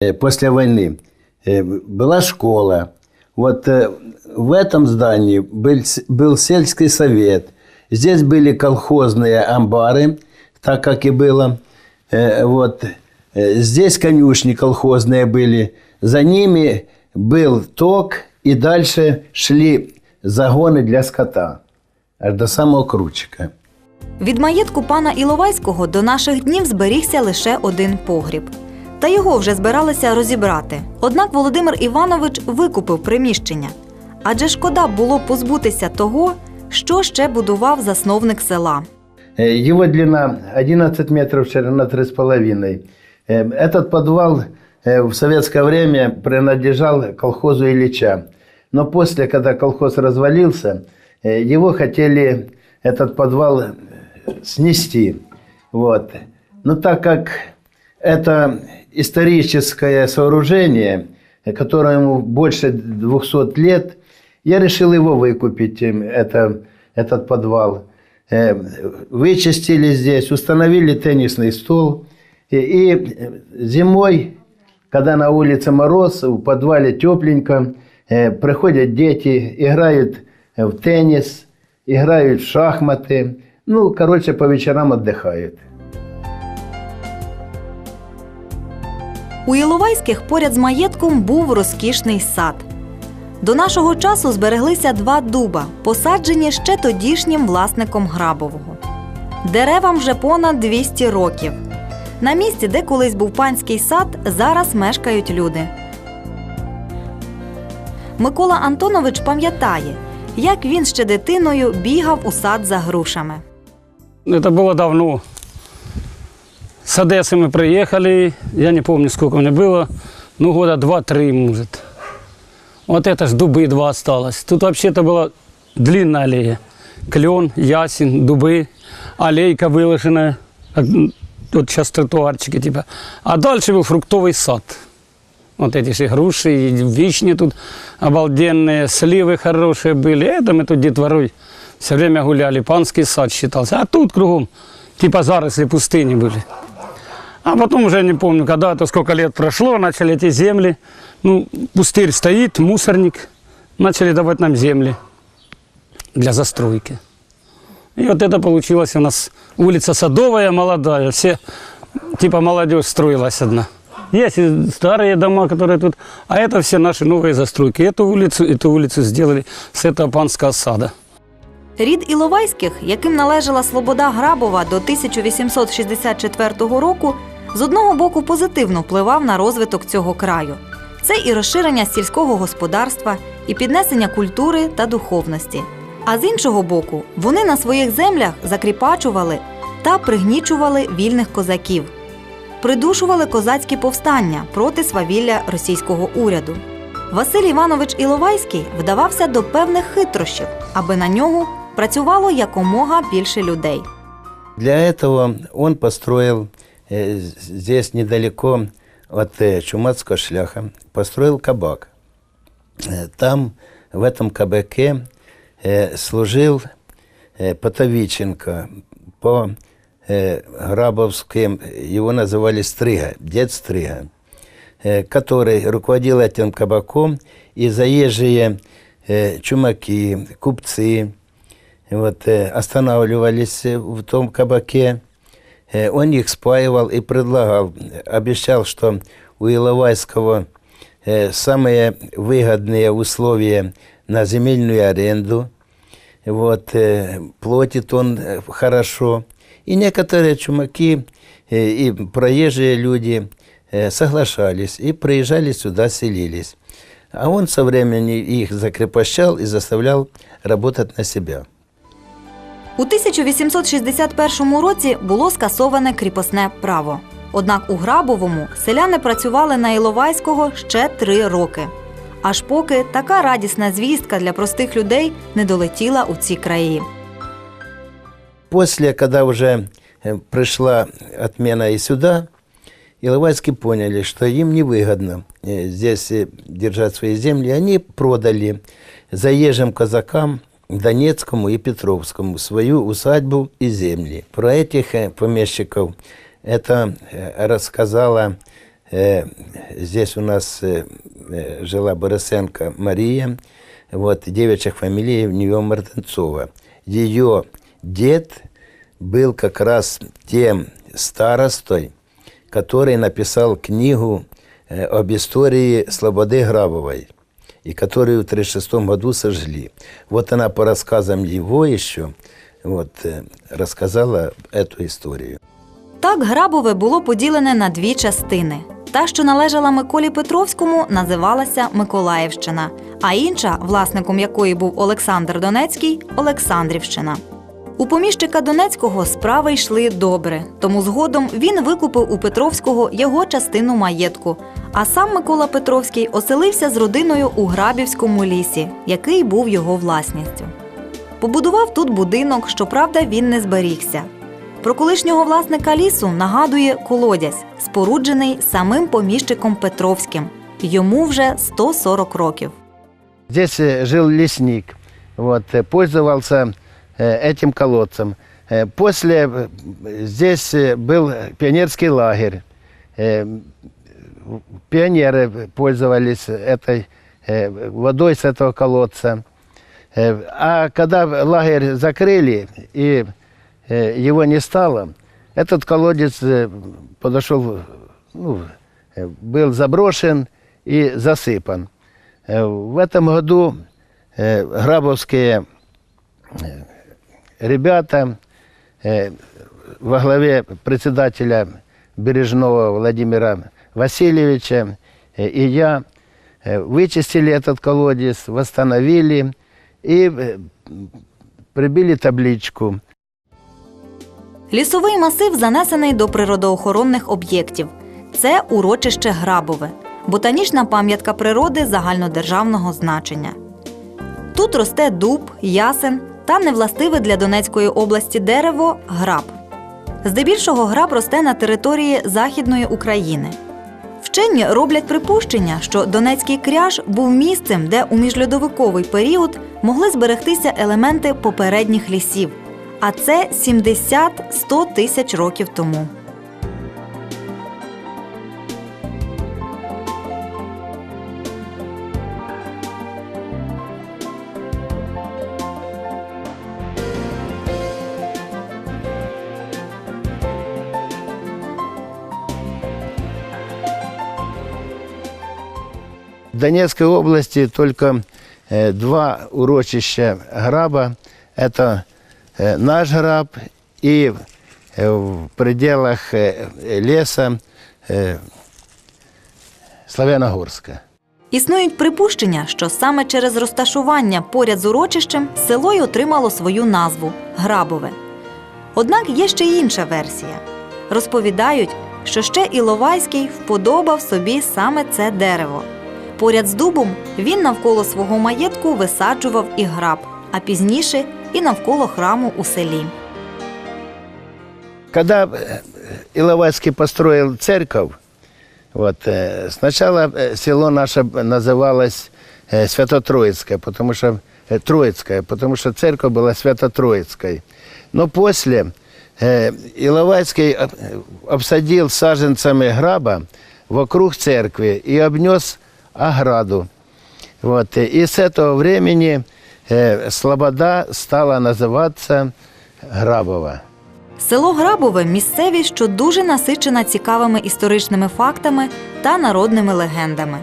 э, после войны э, была школа. Вот э, в этом здании был, с- был сельский совет. Здесь были колхозные амбары, так как и было. Э, Вот. Э, Здесь конюшни колхозные были. За ними был ток, и дальше шли загоны для скота. Аж до самого кручика. Від маєтку пана Іловайського до наших днів зберігся лише один погріб. Та його вже збиралися розібрати. Однак Володимир Іванович викупив приміщення. Адже шкода було позбутися того, що ще будував засновник села. Э, Его длина 11 метров, ширина 3,5. Э, Этот подвал э, в советское время принадлежал колхозу Ильича. Но после, когда колхоз развалился, э, его хотели, этот подвал, э, снести. Вот. Но так как это историческое сооружение, которому больше 200 лет, я решил его выкупить, э, это, этот подвал. Э, Вычистили здесь, установили теннисный стол. И, и э, зимой, когда на улице мороз, в подвале тепленько, э, приходят дети, играют в теннис, играют в шахматы. Ну, короче, по вечерам отдыхают. У Іловайських поряд з маєтком був розкішний сад. До нашого часу збереглися два дуба, посаджені ще тодішнім власником Грабового. Деревам вже понад 200 років. На місці, де колись був панський сад, зараз мешкають люди. Микола Антонович пам'ятає, як він ще дитиною бігав у сад за грушами. Это было давно. С Одессы мы приехали, я не помню, сколько мне было, ну, года два-три, может. Вот это ж дубы два осталось. Тут вообще-то была длинная аллея. Клен, ясень, дубы, аллейка выложенная. Од- Вот сейчас тротуарчики типа. А дальше был фруктовый сад. Вот эти же груши, и вишни тут обалденные, сливы хорошие были. Это мы тут детворой все время гуляли. Панский сад считался. А тут кругом типа заросли пустыни были. А потом уже не помню, когда это сколько лет прошло, начали эти земли. Ну, пустырь стоит, мусорник. Начали давать нам земли для застройки. И вот это получилось у нас улица Садовая, молодая. Все, типа молодежь строилась одна. Есть и старые дома, которые тут, а это все наши новые застройки. Эту улицу, эту улицу сделали с этого панского сада. Рід Іловайських, яким належала Слобода Грабова до 1864 року, з одного боку позитивно впливав на розвиток цього краю. Це і розширення сільського господарства, і піднесення культури та духовності. А з іншого боку, вони на своїх землях закріпачували та пригнічували вільних козаків, придушували козацькі повстання проти свавілля російського уряду. Василь Іванович Іловайський вдавався до певних хитрощів, аби на нього працювало якомога більше людей. Для этого он построил э, здесь недалеко от э, Чумацкого шляха, построил кабак. Э, Там, в этом кабаке, э, служил э, Потовиченко по э, Грабовским, его называли Стрига, дед Стрига, э, который руководил этим кабаком, и заезжие э, чумаки, купцы, вот, э, останавливались э, в том кабаке. Э, Он их спаивал и предлагал, обещал, что у Иловайского э, самые выгодные условия на земельную аренду. Вот, э, платит он хорошо. И некоторые чумаки и проезжие люди соглашались и приезжали сюда, селились. А он со временем их закрепощал и заставлял работать на себя. У 1861 році було скасоване кріпосне право. Однак у Грабовому селяни працювали на Іловайського ще три роки. Аж поки така радісна звістка для простих людей не долетіла у ці краї. После, когда уже э, пришла отмена и сюда, Иловайские поняли, что им невыгодно э, здесь э, держать свои земли. Они продали заезжим казакам Донецкому и Петровскому свою усадьбу и земли. Про этих э, помещиков это э, рассказала э, здесь у нас жила Борисенко Мария, вот, девичьих фамилий у нее Мартынцова. Ее дед был как раз тем старостой, который написал книгу об истории Слободы Грабовой, и которую в 1936 году сожгли. Вот она по рассказам его еще вот, э, рассказала эту историю. Так Грабове було поділене на дві частини. Та, що належала Миколі Петровському, називалася Миколаївщина, а інша, власником якої був Олександр Донецький Олександрівщина. У поміщика Донецького справи йшли добре, тому згодом він викупив у Петровського його частину маєтку. А сам Микола Петровський оселився з родиною у Грабівському лісі, який був його власністю. Побудував тут будинок, щоправда, він не зберігся. Про колишнього власника лісу нагадує колодязь, споруджений самим поміщиком Петровським. Йому вже 140 років. Здесь э, жил лесник, вот, э, пользовался э, этим колодцем. Э, После э, здесь э, был пионерский лагерь. Пионеры пользовались этой э, водой с этого колодца. Э, А когда лагерь закрыли и э, его не стало, этот колодец подошел, ну, был заброшен и засыпан. В этом году грабовские ребята во главе председателя Бережного Владимира Васильевича э, и я э, вычистили этот колодец, восстановили и э, прибили табличку Лісовий масив занесений до природоохоронних об'єктів. Це урочище Грабове, ботанічна пам'ятка природи загальнодержавного значення. Тут росте дуб, ясен та невластиве для Донецької області дерево граб. Здебільшого граб росте на території Західної України. Вчені роблять припущення, що Донецький кряж був місцем, де у міжльодовиковий період могли зберегтися елементи попередніх лісів. А це 70-100 тисяч років тому. В Донецкой области только э, два урочища граба. Это э, наш граб и э, в пределах э, леса э, Славяногорска. Існують припущення, що саме через розташування поряд з урочищем село й отримало свою назву Грабове. Однак є ще й інша версія. Розповідають, що ще Іловайський вподобав собі саме це дерево. Поряд з дубом він навколо свого маєтку висаджував і граб, а пізніше і навколо храму у селі. Когда э, Иловайский построил церковь, вот, э, сначала э, село наше называлось э, Свято-Троицкое, потому что э, Троицкое, потому что церковь была Свято-Троицкой. Но после э, Иловайский об- обсадил саженцами граба вокруг церкви и обнес ограду. Вот. И с этого времени э, Слобода стала называться Грабова. Село Грабове місцевість, що дуже насичена цікавими історичними фактами та народними легендами.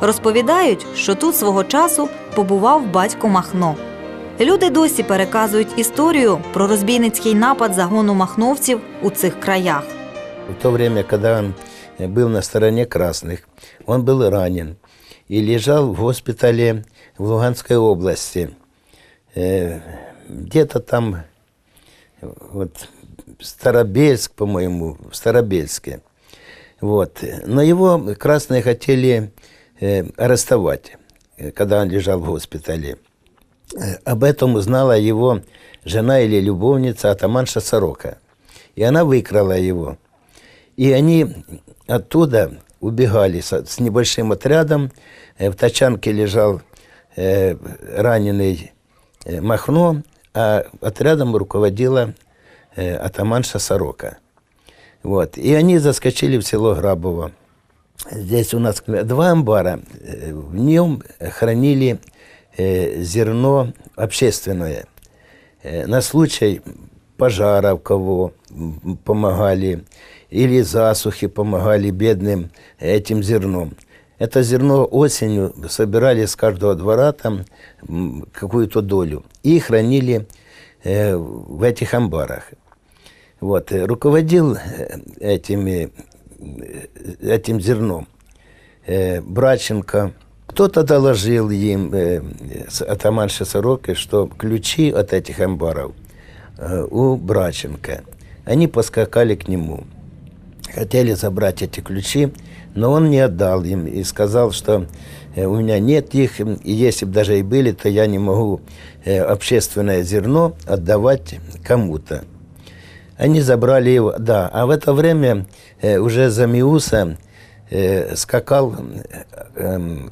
Розповідають, що тут свого часу побував батько Махно. Люди досі переказують історію про розбійницький напад загону махновців у цих краях. В то время, когда он э, был на стороне красных, он был ранен и лежал в госпитале в Луганской области. Э, Где-то там, вот, Старобельск, по-моему, в Старобельске. Вот. Но его красные хотели э, арестовать, когда он лежал в госпитале. Э, Об этом узнала его жена или любовница атаманша Сорока. И она выкрала его. И они оттуда убегали со- с небольшим отрядом. Э, В тачанке лежал э, раненый э, Махно, а отрядом руководила э, атаманша Сорока. Вот. И они заскочили в село Грабово. Здесь у нас два амбара. Э, В нем хранили э, зерно общественное. На случай пожара в кого помогали, или засухи помогали бедным этим зерном. Это зерно осенью собирали с каждого двора там какую-то долю и хранили э, в этих амбарах. Вот, э, руководил э, этими, э, этим зерном э, Браченко. Кто-то доложил им, э, атаманше Сороки, что ключи от этих амбаров э, у Браченко. Они поскакали к нему. Хотели забрать эти ключи, но он не отдал им и сказал, что э, у меня нет их, и если бы даже и были, то я не могу э, общественное зерно отдавать кому-то. Они забрали его, да. А в это время э, уже за Миуса скакал эм,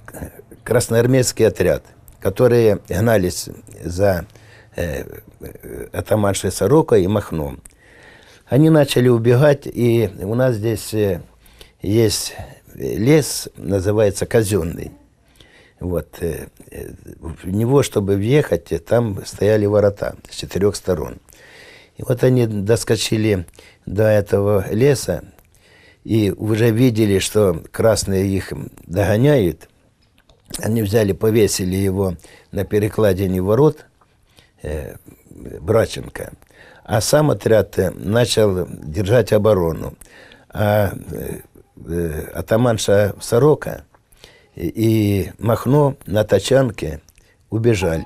красноармейский отряд, которые гнались за атаманшей Сорокой и Махном. Они начали убегать, и у нас здесь э, есть лес, называется казенный. Вот, э, э, в него, чтобы въехать, там стояли ворота с четырех сторон. И вот они доскочили до этого леса и уже видели, что красные их догоняют. Они взяли, повесили его на перекладине ворот э, Браченко, а сам отряд э, начал держать оборону. А э, э, атаманша Сорока и, и Махно на тачанке убежали.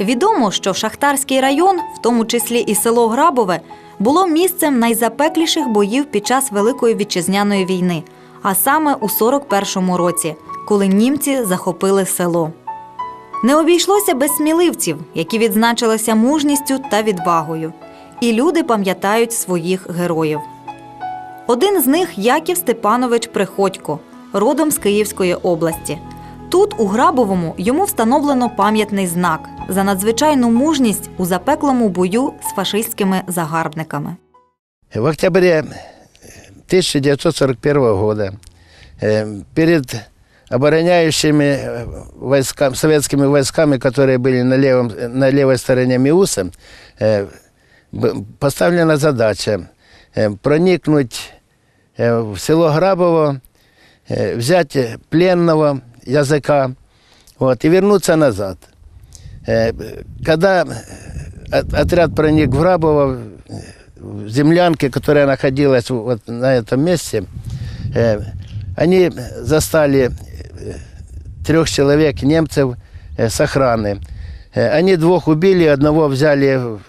Відомо, що Шахтарський район, в тому числі і село Грабове, було місцем найзапекліших боїв під час Великої вітчизняної війни, а саме у 41-му році, коли німці захопили село. Не обійшлося без сміливців, які відзначилися мужністю та відвагою. І люди пам'ятають своїх героїв. Один з них Яків Степанович Приходько, родом з Київської області. Тут, у Грабовому, йому встановлено пам'ятний знак за надзвичайну мужність у запеклому бою з фашистськими загарбниками. В октябре 1941 года э, перед обороняющими э, войсками, советскими войсками, которые были на, левом, на левой стороне Миуса, э, б- поставлена задача проникнуть в село Грабово, взять пленного языка вот, и вернуться назад. Когда от- отряд проник в Грабово, в землянке, которая находилась вот на этом месте, э, они застали э, трех человек немцев э, с охраны. Они двух убили, одного взяли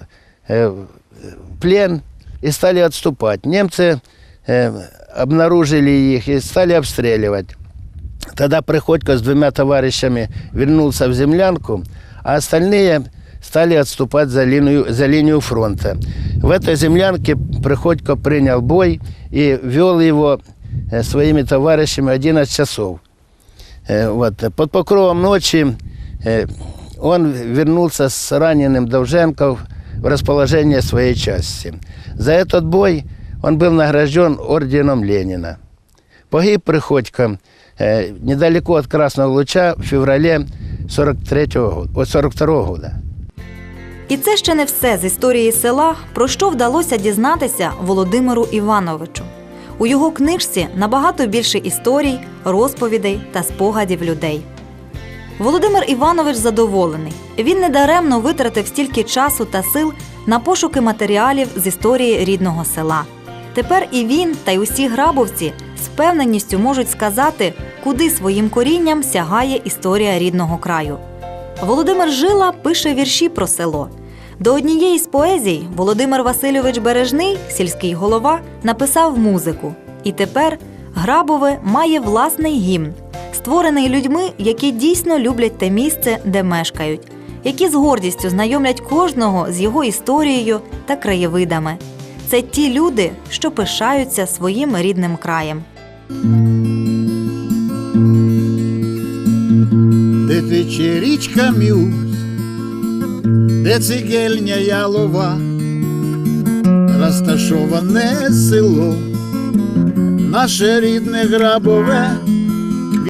плен и стали отступать. Немцы э, обнаружили их и стали обстреливать. Тогда Приходько с двумя товарищами вернулся в землянку, а остальные стали отступать за линию, за линию фронта. В этой землянке Приходько принял бой и вел его э, своими товарищами 11 часов. Э, Вот. Под покровом ночи э, он вернулся с раненым Довженко в расположение своей части. За этот бой он был награжден орденом Ленина. Погиб Приходько э, недалеко от Красного Луча в феврале 43 года, о, 42 года. І це ще не все з історії села, про що вдалося дізнатися Володимиру Івановичу. У його книжці набагато більше історій, розповідей та спогадів людей. Володимир Іванович задоволений. Він недаремно витратив стільки часу та сил на пошуки матеріалів з історії рідного села. Тепер і він та й усі грабовці з певненістю можуть сказати, куди своїм корінням сягає історія рідного краю. Володимир Жила пише вірші про село. До однієї з поезій Володимир Васильович Бережний, сільський голова, написав музику. І тепер Грабове має власний гімн, створений людьми, які дійсно люблять те місце, де мешкають, які з гордістю знайомлять кожного з його історією та краєвидами. Це ті люди, що пишаються своїм рідним краєм. де тече річка Мюз, де цигельня ялова, розташоване село, наше рідне грабове,